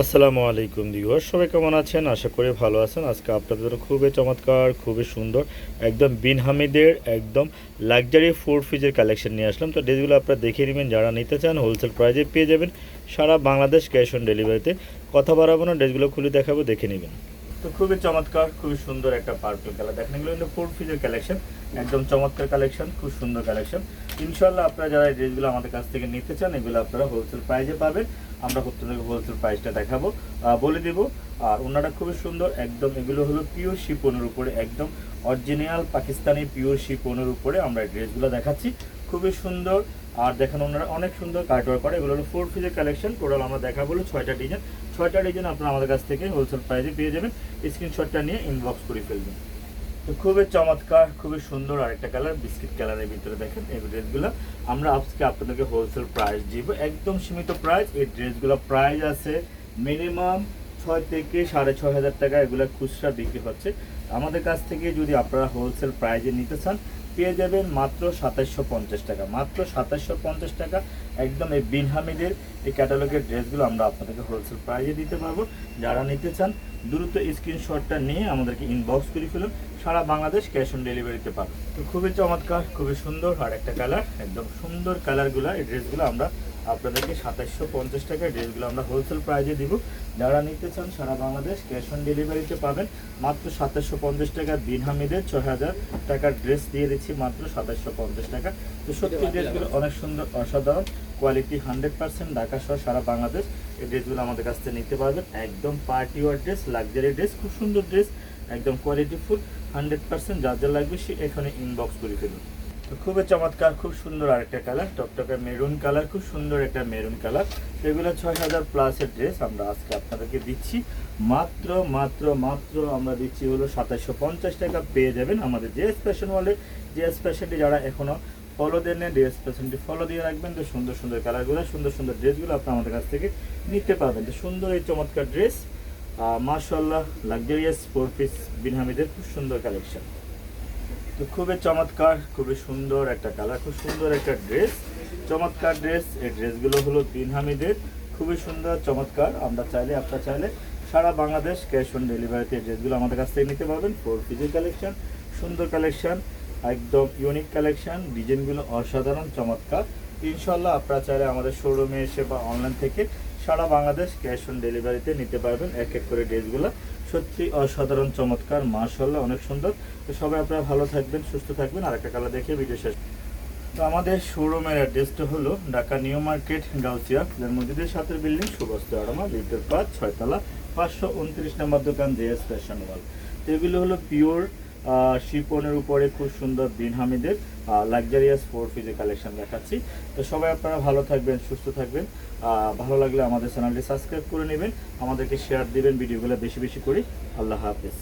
আসসালামু আলাইকুম দিগর সবাই কেমন আছেন? আশা করি ভালো আছেন। আজকে আপনাদের খুবই চমৎকার, খুবই সুন্দর, একদম বিন হামিদের, একদম লাক্সারি ফোর ফিজের কালেকশন নিয়ে আসলাম। তো ড্রেসগুলো আপনারা দেখে নেবেন। যারা নিতে চান হোলসেল প্রাইজে পেয়ে যাবেন। সারা বাংলাদেশ ক্যাশ অন ডেলিভারিতে কথা বাড়াবো না ড্রেসগুলো খুলে দেখাবো, দেখে নেবেন। তো খুবই চমৎকার, খুবই সুন্দর একটা পার্পল কালার। দেখেন, এগুলো কিন্তু ফোর ফিজের কালেকশন একদম চমৎকার কালেকশন খুব সুন্দর কালেকশন ইনশাল্লাহ আপনারা যারা এই ড্রেসগুলো আমাদের কাছ থেকে নিতে চান, এগুলো আপনারা হোলসেল প্রাইজে পাবেন। আমরা প্রত্যেকে হোলসেল প্রাইসটা দেখাবো। বলে দিব, আর ওনারা খুবই সুন্দর, একদম এগুলো হলো পিওর শিপনের উপরে, একদম অরিজিনাল পাকিস্তানি পিওর শিপনের উপরে আমরা ড্রেসগুলো দেখাচ্ছি। খুবই সুন্দর আর দেখেন ওনারা অনেক সুন্দর কার্টওয়ার করে। এগুলো হলো ফোর পিসের কালেকশন টোটাল আমরা দেখাবো হলো ছয়টা ডিজাইন ছয়টা ডিজাইন আপনারা আমাদের কাছ থেকে হোলসেল প্রাইসে পেয়ে যাবেন। স্ক্রিনশটটা নিয়ে ইনবক্স করে ফেলবেন। তো খুবই চমৎকার, খুবই সুন্দর আরেকটা কালার বিস্কিট কালারের ভিতরে দেখেন এই ড্রেসগুলো আমরা আজকে আপনাদেরকে হোলসেল প্রাইস দিব। একদম সীমিত প্রাইস এই ড্রেসগুলো প্রাইস আছে মিনিমাম ছয় থেকে সাড়ে ছয় হাজার টাকা। এগুলো খুচরা বিক্রি হচ্ছে। আমাদের কাছ থেকে যদি আপনারা হোলসেল প্রাইজে নিতে চান পেয়ে যাবেন মাত্র সাতাশশো পঞ্চাশ টাকা। মাত্র সাতাশশো পঞ্চাশ টাকা একদম এই বিনহামিদের এই ক্যাটালগের ড্রেসগুলো আমরা আপনাদেরকে হোলসেল প্রাইজে দিতে পারব। যারা নিতে চান, দ্রুত স্ক্রিনশটটা নিয়ে আমাদেরকে ইনবক্স করে ফেলুন। সারা বাংলাদেশ ক্যাশ অন ডেলিভারিতে পাবো তো খুবই চমৎকার, খুবই সুন্দর আর একটা কালার একদম সুন্দর কালারগুলো এই ড্রেসগুলো আমরা আপনাদেরকে সাতাশশো পঞ্চাশ টাকার ড্রেসগুলো আমরা হোলসেল প্রাইজে দিব। যারা নিতে চান সারা বাংলাদেশ ক্যাশ অন ডেলিভারিতে পাবেন মাত্র সাতাশশো পঞ্চাশ টাকা দিন হামিদের ছয় হাজার টাকার ড্রেস দিয়ে দিচ্ছি মাত্র সাতাশশো পঞ্চাশ টাকা। তো সত্যি ড্রেসগুলো অনেক সুন্দর, অসাধারণ কোয়ালিটি হান্ড্রেড পার্সেন্ট ঢাকা সহ সারা বাংলাদেশ। এই ড্রেসগুলো আমাদের কাছ থেকে নিতে পারবেন। একদম party wear dress luxury dress খুব সুন্দর ড্রেস একদম কোয়ালিটি ফুল হান্ড্রেড পার্সেন্ট যা যা লাগবে সে এখানে ইনবক্স করে ফেলুন। তো খুবই চমৎকার, খুব সুন্দর আরেকটা কালার টকটকে মেরুন কালার খুব সুন্দর একটা মেরুন কালার এগুলো ছয় হাজার প্লাসের ড্রেস আমরা আজকে আপনাদেরকে দিচ্ছি। মাত্র মাত্র মাত্র আমরা দিচ্ছি হলো সাতাশশো পঞ্চাশ টাকা। পেয়ে যাবেন আমাদের যে স্পেশাল ওয়ালে যে স্পেশালটি যারা এখনও ফলো দেন ডে স্পেশালটি ফলো দিয়ে রাখবেন, তো সুন্দর সুন্দর কালারগুলো সুন্দর সুন্দর ড্রেসগুলো আপনি আমাদের কাছ থেকে নিতে পারবেন। তো সুন্দর এই চমৎকার ড্রেস মার্শাল্লাহ লাক্সারিয়াস ফোর পিস বিনহামিদের খুব সুন্দর কালেকশন তো খুবই চমৎকার, খুবই সুন্দর একটা কালার খুব সুন্দর একটা ড্রেস চমৎকার ড্রেস এই ড্রেসগুলো হলো বিনহামিদের খুবই সুন্দর, চমৎকার। আমরা চাইলে, আপনারা চাইলে সারা বাংলাদেশ ক্যাশ অন ডেলিভারিতে এই ড্রেসগুলো আমাদের কাছ থেকে নিতে পারবেন। ফোর পিসের কালেকশন সুন্দর কালেকশন একদম ইউনিক কালেকশন ডিজাইনগুলো অসাধারণ, চমৎকার। ইনশাল্লাহ আপনারা চাইলে আমাদের শোরুমে এসে বা অনলাইন থেকে সারা বাংলাদেশ ক্যাশ অন ডেলিভারিতে নিতে পারবেন এক এক করে ড্রেসগুলো সত্যি অসাধারণ, চমৎকার মার্শাল্লাহ অনেক সুন্দর। তো সবাই আপনারা ভালো থাকবেন, সুস্থ থাকবেন। আর একটা কালার দেখে ভিডিও শেষ। তো আমাদের শোরুমের অ্যাড্রেসটা হলো ঢাকা নিউ মার্কেট গাউচিয়া মসজিদের সাথে বিল্ডিং সুবস্ত আড়মা লিটার পাঁচ, ছয়তলা, পাঁচশো উনত্রিশ নম্বর দোকান জেএস ফ্যাশন ওয়াল। তো এগুলো হলো পিওর শিপনের উপরে খুব সুন্দর বিন হামিদের লাক্সারিয়াস ফোর ফিজে কালেকশন দেখাচ্ছি। তো সবাই আপনারা ভালো থাকবেন, সুস্থ থাকবেন। ভালো লাগলে আমাদের চ্যানেলটি সাবস্ক্রাইব করে নেবেন। আমাদেরকে শেয়ার দিবেন ভিডিওগুলো বেশি বেশি করি। আল্লাহ হাফেজ।